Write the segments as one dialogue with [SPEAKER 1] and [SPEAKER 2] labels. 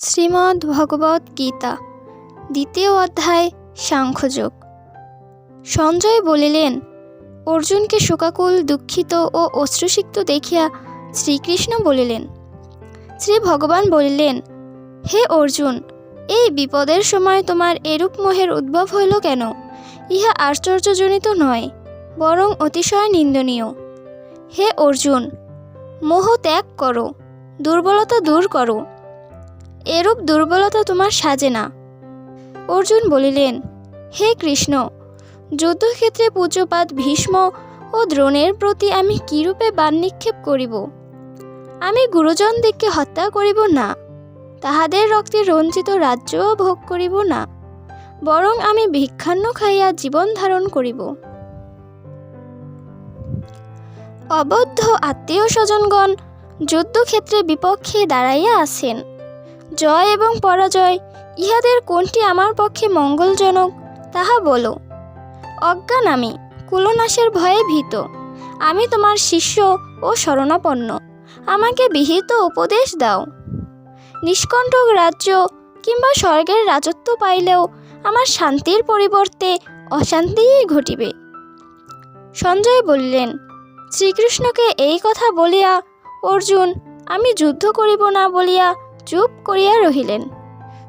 [SPEAKER 1] শ্রীমদ্ ভগবত গীতা দ্বিতীয় অধ্যায়, সাংখ্যযোগ। সঞ্জয় বলিলেন, অর্জুনকে শোকাকুল, দুঃখিত ও অশ্রুসিক্ত দেখিয়া শ্রীকৃষ্ণ বলিলেন শ্রী ভগবান বলিলেন, হে অর্জুন, এই বিপদের সময় তোমার এরূপ মোহের উদ্ভব হইল কেন? ইহা আশ্চর্যজনিত নয়, বরং অতিশয় নিন্দনীয়। হে অর্জুন, মোহ ত্যাগ করো, দুর্বলতা দূর করো এরূপ দুর্বলতা তোমার সাজে না। অর্জুন বলিলেন, হে কৃষ্ণ, যুদ্ধক্ষেত্রে পূজ্যপাত ভীষ্ম ও দ্রোণের প্রতি আমি কিরূপে বান নিক্ষেপ করিব? আমি গুরুজনদিগকে হত্যা করিব না, তাহাদের রক্তে রঞ্জিত রাজ্যও ভোগ করিব না, বরং আমি ভিক্ষান্ন খাইয়া জীবন ধারণ করিব। অবদ্ধ আত্মীয় স্বজনগণ যুদ্ধক্ষেত্রে বিপক্ষে দাঁড়াইয়া আছেন। জয় এবং পরাজয়, ইহাদের কোনটি আমার পক্ষে মঙ্গলজনক, তাহা বলো। অজ্ঞান আমি, কুলনাশের ভয়ে ভীত। আমি তোমার শিষ্য ও শরণাপন্ন। আমাকে বিহিত উপদেশ দাও। নিষ্কণ্টক রাজ্য কিংবা স্বর্গের রাজত্ব পাইলেও আমার শান্তির পরিবর্তে অশান্তিই ঘটিবে। সঞ্জয় বলিলেন, শ্রীকৃষ্ণকে এই কথা বলিয়া, অর্জুন, আমি যুদ্ধ করিব না বলিয়া চুপ করিয়া রহিলেন।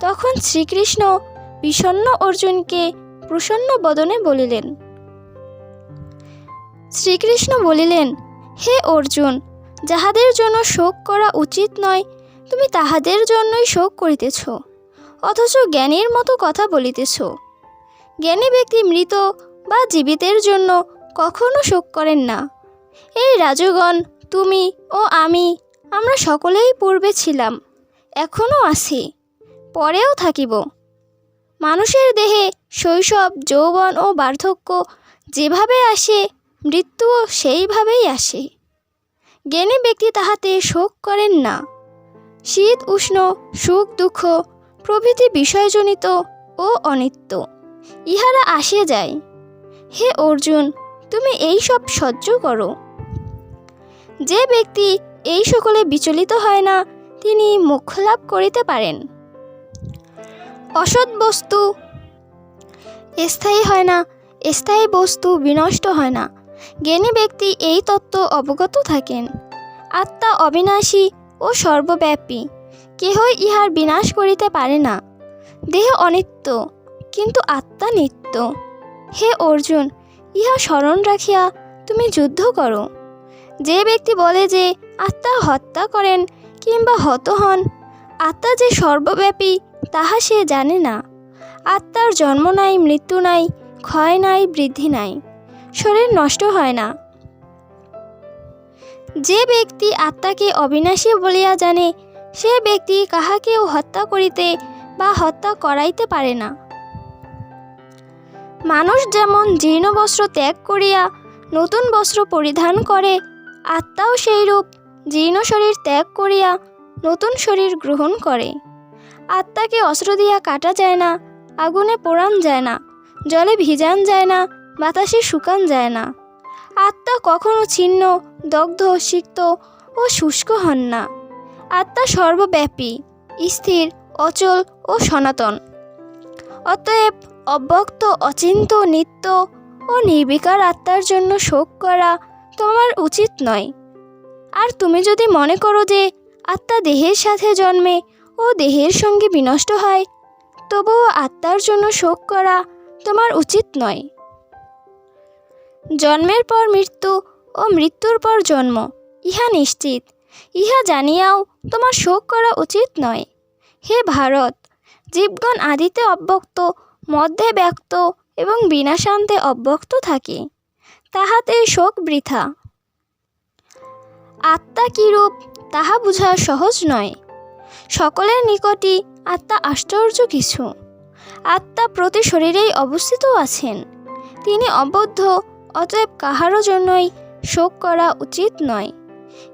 [SPEAKER 1] তখন শ্রীকৃষ্ণ বিষণ্ণ অর্জুনকে প্রসন্ন বদনে বলিলেন, শ্রীকৃষ্ণ বলিলেন, হে অর্জুন, যাহাদের জন্য শোক করা উচিত নয়, তুমি তাহাদের জন্যই শোক করিতেছ, অথচ জ্ঞানীর মতো কথা বলিতেছ। জ্ঞানী ব্যক্তি মৃত বা জীবিতের জন্য কখনো শোক করেন না। এই রাজগণ, তুমি ও আমি, আমরা সকলেই পূর্বে ছিলাম এখনও আছি, পরেও থাকিব। মানুষের দেহে শৈশব, যৌবন ও বার্ধক্য যেভাবে আসে, মৃত্যুও সেইভাবেই আসে। জ্ঞানী ব্যক্তি তাহাতে শোক করেন না। শীত, উষ্ণ, সুখ, দুঃখ প্রভৃতি বিষয়জনিত ও অনিত্য, ইহারা আসে যায়। হে অর্জুন, তুমি এই সব সহ্য করো। যে ব্যক্তি এই সকলে বিচলিত হয় না তিনি মোক্ষ লাভ করিতে পারেন। অসৎ বস্তু স্থায়ী হয় না, স্থায়ী বস্তু বিনষ্ট হয় না। জ্ঞানী ব্যক্তি এই তত্ত্ব অবগত থাকেন। আত্মা অবিনাশী ও সর্বব্যাপী, কেহই ইহার বিনাশ করিতে পারে না। দেহ অনিত্য, কিন্তু আত্মা নিত্য। হে অর্জুন, ইহা স্মরণ রাখিয়া তুমি যুদ্ধ করো। যে ব্যক্তি বলে যে আত্মা হত্যা করেন কিংবা হত হন। আত্মা যে সর্বব্যাপী, তাহা সে জানে না। আত্মার জন্ম নাই, মৃত্যু নাই, ক্ষয় নাই, বৃদ্ধি নাই। শরীর নষ্ট হয় না। যে ব্যক্তি আত্মাকে অবিনাশী বলিয়া জানে, সে ব্যক্তি কাহাকেও হত্যা করিতে বা হত্যা করাইতে পারে না। মানুষ যেমন জীর্ণ বস্ত্র ত্যাগ করিয়া নতুন বস্ত্র পরিধান করে, আত্মাও সেইরূপ জীর্ণ শরীর ত্যাগ করিয়া নতুন শরীর গ্রহণ করে। আত্মাকে অস্ত্র দিয়া কাটা যায় না, আগুনে পোড়ান যায় না, জলে ভিজান যায় না, বাতাসে শুকান যায় না। আত্মা কখনো ছিন্ন, দগ্ধ, সিক্ত ও শুষ্ক হন না। আত্মা সর্বব্যাপী, স্থির, অচল ও সনাতন। অতএব অব্যক্ত, অচিন্ত, নিত্য ও নির্বিকার আত্মার জন্য শোক করা তোমার উচিত নয়। আর তুমি যদি মনে করো যে আত্মা দেহের সাথে জন্মে ও দেহের সঙ্গে বিনষ্ট হয়, তবুও আত্মার জন্য শোক করা তোমার উচিত নয়। জন্মের পর মৃত্যু ও মৃত্যুর পর জন্ম, ইহা নিশ্চিত। ইহা জানিয়াও তোমার শোক করা উচিত নয়। হে ভারত, জীবগণ আদিতে অব্যক্ত, মধ্যে ব্যক্ত এবং বিনাশান্তে অব্যক্ত থাকে। তাহাতে শোক বৃথা। আত্মা কিরূপ, তাহা বুঝা সহজ নয়। সকলের নিকটই আত্মা আশ্চর্য কিছু। আত্মা প্রতি শরীরেই অবস্থিত আছেন। তিনি অবদ্ধ, অতএব কাহারও জন্যই শোক করা উচিত নয়।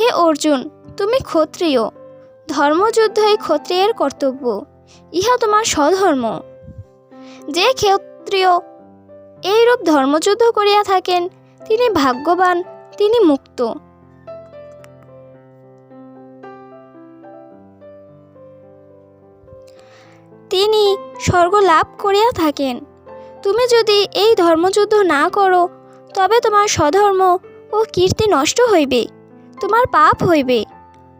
[SPEAKER 1] হে অর্জুন, তুমি ক্ষত্রিয়। ধর্মযুদ্ধই ক্ষত্রিয়ের কর্তব্য। ইহা তোমার স্বধর্ম। যে ক্ষত্রিয় এইরূপ ধর্মযুদ্ধ করিয়া থাকেন, তিনি ভাগ্যবান, তিনি মুক্ত। তিনি স্বর্গ লাভ করিয়া থাকেন। তুমি যদি এই ধর্মযুদ্ধ না করো, তবে তোমার স্বধর্ম ও কীর্তি নষ্ট হইবে, তোমার পাপ হইবে,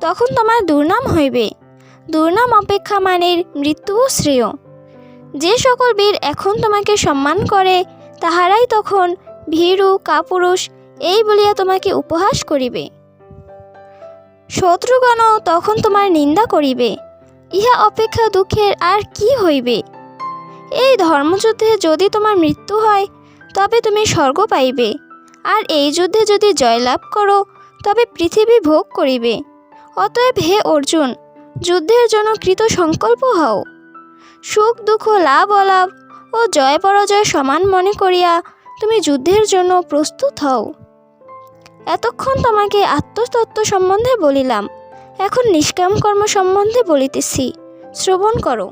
[SPEAKER 1] তখন তোমার দুর্নাম হইবে। দুর্নাম অপেক্ষা মানের মৃত্যুও শ্রেয়। যে সকল বীর এখন তোমাকে সম্মান করে, তাহারাই তখন ভীরু, কাপুরুষ, এই বলিয়া তোমাকে উপহাস করিবে। শত্রুগণ তখন তোমার নিন্দা করিবে। ইহা অপেক্ষা দুঃখের আর কি হইবে? এই ধর্মযুদ্ধে যদি তোমার মৃত্যু হয়, তবে তুমি স্বর্গ পাইবে। আর এই যুদ্ধে যদি জয়লাভ করো, তবে পৃথিবী ভোগ করিবে। অতএব হে অর্জুন, যুদ্ধের জন্য কৃত সংকল্প হও। সুখ, দুঃখ, লাভ, অলাভ ও জয় পরাজয় সমান মনে করিয়া তুমি যুদ্ধের জন্য প্রস্তুত হও। এতক্ষণ তোমাকে আত্মতত্ত্ব সম্বন্ধে বলিলাম। এখন নিষ্কাম কর্ম সম্বন্ধে বলিতেছি। শ্রবণ করো।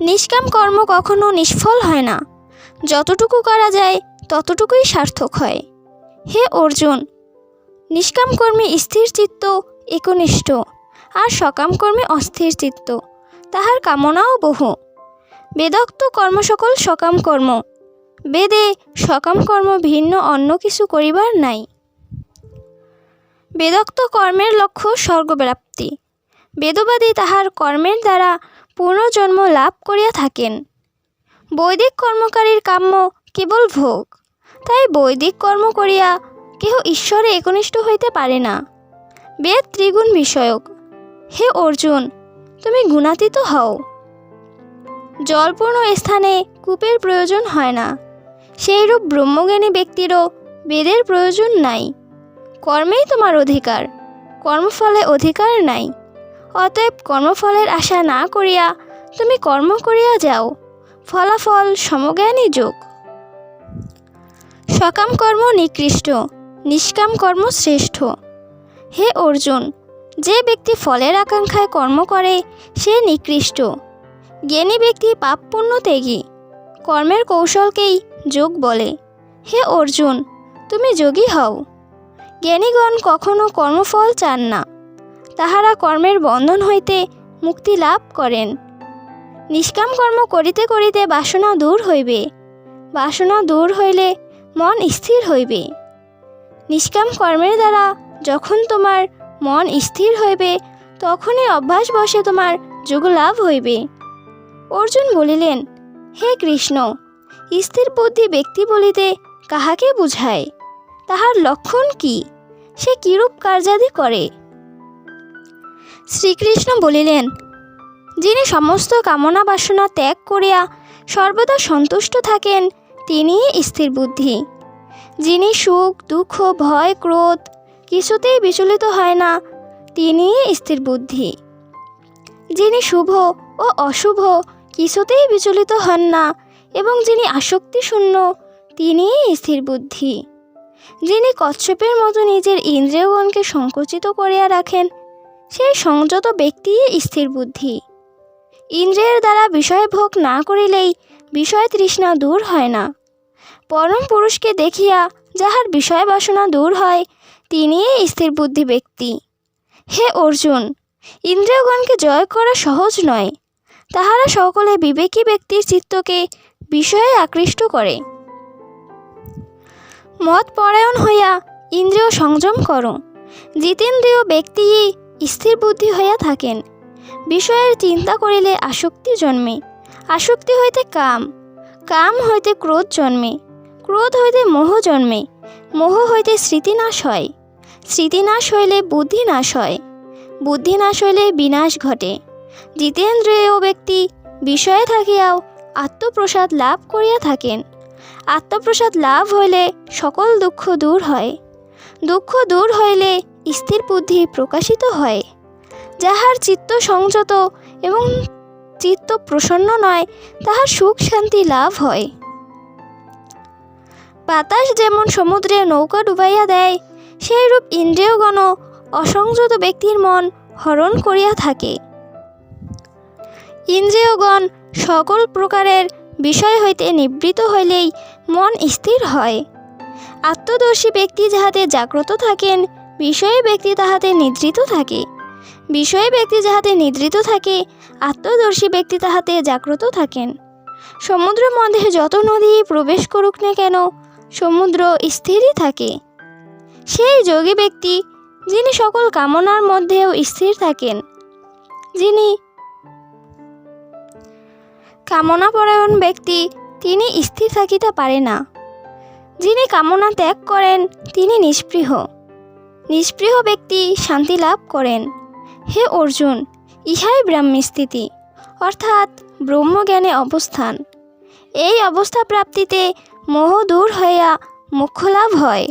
[SPEAKER 1] নিষ্কাম কর্ম কখনো নিষ্ফল হয় না। যতটুকু করা যায়, ততটুকুই সার্থক হয়। হে অর্জুন, নিষ্কাম কর্মে স্থির চিত্ত একনিষ্ঠ, আর সকাম কর্মে অস্থির চিত্ত, তাহার কামনাও বহু। বেদক্ত কর্ম সকল সকাম কর্ম। বেদে সকাম কর্ম ভিন্ন অন্য কিছু করিবার নাই। বেদক্ত কর্মের লক্ষ্য স্বর্গপ্রাপ্তি বেদবাদী তাহার কর্মের দ্বারা পুনর্জন্ম লাভ করিয়া থাকেন। বৈদিক কর্মকারীর কাম্য কেবল ভোগ। তাই বৈদিক কর্ম করিয়া কেহ ঈশ্বরে একনিষ্ঠ হইতে পারে না। বেদ ত্রিগুণ বিষয়ক। হে অর্জুন, তুমি গুণাতীত হও। জলপূর্ণ স্থানে কূপের প্রয়োজন হয় না। সেইরূপ ব্রহ্মজ্ঞানী ব্যক্তিরও বেদের প্রয়োজন নাই। কর্মেই তোমার অধিকার। কর্মফলে অধিকার নাই। অতএব কর্মফলের আশা না করিয়া তুমি কর্ম করিয়া যাও। ফলাফল সমজ্ঞানী যোগ। সকাম কর্ম নিকৃষ্ট, নিষ্কাম কর্ম শ্রেষ্ঠ। হে অর্জুন, যে ব্যক্তি ফলের আকাঙ্ক্ষায় কর্ম করে, সে নিকৃষ্ট। জ্ঞানী ব্যক্তি পাপ পুণ্য ত্যাগী। কর্মের কৌশলকেই যোগ বলে। হে অর্জুন, তুমি যোগী হও। জ্ঞানীগণ কখনো কর্মফল চান না। তাহারা কর্মের বন্ধন হইতে মুক্তি লাভ করেন। নিষ্কাম কর্ম করিতে করিতে বাসনা দূর হইবে। বাসনা দূর হইলে মন স্থির হইবে। নিষ্কাম কর্মের দ্বারা যখন তোমার মন স্থির হইবে, তখনই অভ্যাস বসে তোমার যোগ লাভ হইবে। অর্জুন বলিলেন, হে কৃষ্ণ, স্থির বুদ্ধি ব্যক্তি বলিতে কাহাকে বুঝায়? তাহার লক্ষণ কি? সে কিরূপ কার্যাদি করে? শ্রীকৃষ্ণ বলিলেন, যিনি সমস্ত কামনা বাসনা ত্যাগ করিয়া সর্বদা সন্তুষ্ট থাকেন, তিনিই স্থির বুদ্ধি। যিনি সুখ, দুঃখ, ভয়, ক্রোধ কিছুতেই বিচলিত হয় না, তিনিই স্থির বুদ্ধি। যিনি শুভ ও অশুভ কিছুতেই বিচলিত হন না এবং যিনি আসক্তি শূন্য, তিনিই স্থির বুদ্ধি। যিনি কচ্ছপের মতো নিজের ইন্দ্রিয়গণকে সংকুচিত করিয়া রাখেন, সেই সংযত ব্যক্তিই স্থির বুদ্ধি। ইন্দ্রিয়ের দ্বারা বিষয় ভোগ না করিলেই বিষয় তৃষ্ণা দূর হয় না। পরম পুরুষকে দেখিয়া যাহার বিষয় বাসনা দূর হয়, তিনিই স্থির বুদ্ধি ব্যক্তি। হে অর্জুন, ইন্দ্রিয়গণকে জয় করা সহজ নয়। তাহারা সকলে বিবেকী ব্যক্তির চিত্তকে বিষয়ে আকৃষ্ট করে। মত পরায়ণ হইয়া ইন্দ্রিয় সংযম করো জিতেন্দ্রিয় ব্যক্তি স্থির বুদ্ধি হইয়া থাকেন। বিষয়ের চিন্তা করিলে আসক্তি জন্মে। আসক্তি হইতে কাম। কাম হইতে ক্রোধ জন্মে। ক্রোধ হইতে মোহ জন্মে। মোহ হইতে স্মৃতিনাশ হয়। স্মৃতিনাশ হইলে বুদ্ধি নাশ হয়। বুদ্ধি নাশ হইলে বিনাশ ঘটে। জিতেন্দ্রিয় ব্যক্তি বিষয়ে থাকিয়াও আত্মপ্রসাদ লাভ করিয়া থাকেন। আত্মপ্রসাদ লাভ হইলে সকল দুঃখ দূর হয়। দুঃখ দূর হইলে স্থির বুদ্ধি প্রকাশিত হয়। যাহার চিত্ত সংযত এবং চিত্ত প্রসন্ন নয়, তাহার সুখ শান্তি লাভ হয়। বাতাস যেমন সমুদ্রে নৌকা ডুবাইয়া দেয়, সেইরূপ ইন্দ্রিয়গণ অসংযত ব্যক্তির মন হরণ করিয়া থাকে। ইন্দ্রিয়গণ সকল প্রকারের বিষয় হইতে নিবৃত হইলেই মন স্থির হয়। আত্মদর্শী ব্যক্তি যাহাতে জাগ্রত থাকেন, বিষয়ে ব্যক্তি তাহাতে নিদ্রিত থাকে। বিষয়ে ব্যক্তি যাহাতে নিদ্রিত থাকে, আত্মদর্শী ব্যক্তি তাহাতে জাগ্রত থাকেন। সমুদ্রের মধ্যে যত নদী প্রবেশ করুক না কেন, সমুদ্র স্থিরই থাকে। সেই যোগী ব্যক্তি, যিনি সকল কামনার মধ্যেও স্থির থাকেন, যিনি কামনাপরায়ণ ব্যক্তি তিনি স্থির থাকিতে পারে না। যিনি কামনা ত্যাগ করেন, তিনি নিষ্পৃহ। নিষ্পৃহ ব্যক্তি শান্তি লাভ করেন। হে অর্জুন, ইহাই ব্রাহ্মীস্থিতি অর্থাৎ ব্রহ্মজ্ঞানে অবস্থান। এই অবস্থা প্রাপ্তিতে মোহ দূর হইয়া মোক্ষ লাভ হয়।